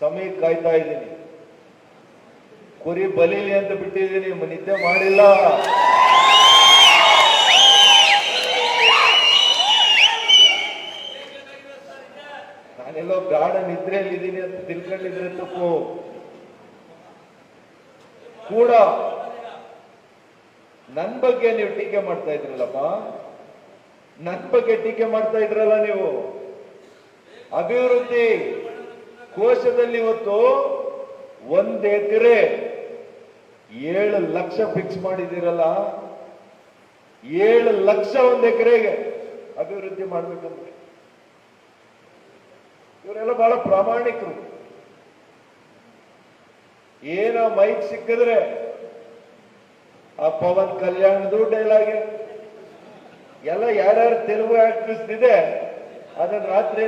ಸಮಯ ಕಾಯ್ತಾ ಇದ್ದೀನಿ. ಕುರಿ ಬಲೀಲಿ ಅಂತ ಬಿಟ್ಟಿದ್ದೀನಿ ನಿದ್ದೆ ಮಾಡಿಲ್ಲ. ನಾನೆಲ್ಲೋ ಗಾಢ ನಿದ್ರೆಯಲ್ಲಿ ಇದ್ದೀನಿ ಅಂತ ತಿಳ್ಕೊಂಡಿದ್ರೆ ತಪ್ಪು. ಕೂಡ ನನ್ ಬಗ್ಗೆ ನೀವು ಟೀಕೆ ಮಾಡ್ತಾ ಇದ್ರಲ್ಲಪ್ಪ? ನನ್ ಬಗ್ಗೆ ಟೀಕೆ ಮಾಡ್ತಾ ಇದ್ರಲ್ಲ ನೀವು? ಅಭಿವೃದ್ಧಿ. ಕೋಶದಲ್ಲಿ ಇವತ್ತು ಒಂದ್ ಎಕರೆ ಏಳು ಲಕ್ಷ ಫಿಕ್ಸ್ ಮಾಡಿದಿರಲ್ಲ ಏಳು ಲಕ್ಷ ಒಂದ್ ಎಕರೆಗೆ ಅಭಿವೃದ್ಧಿ ಮಾಡ್ಬೇಕಂದ್ರೆ. ಇವರೆಲ್ಲ ಬಹಳ ಪ್ರಾಮಾಣಿಕರು. ಏನೋ ಮೈಕ್ ಸಿಕ್ಕಿದ್ರೆ ಆ ಪವನ್ ಕಲ್ಯಾಣದು ಡೈಲಾಗ್ ಎಲ್ಲ ಯಾರ್ಯಾರು ತೆಲುಗು ಆಕ್ಟ್ರೆಸ್ ಇದೆ, ಅದನ್ನ ರಾತ್ರಿ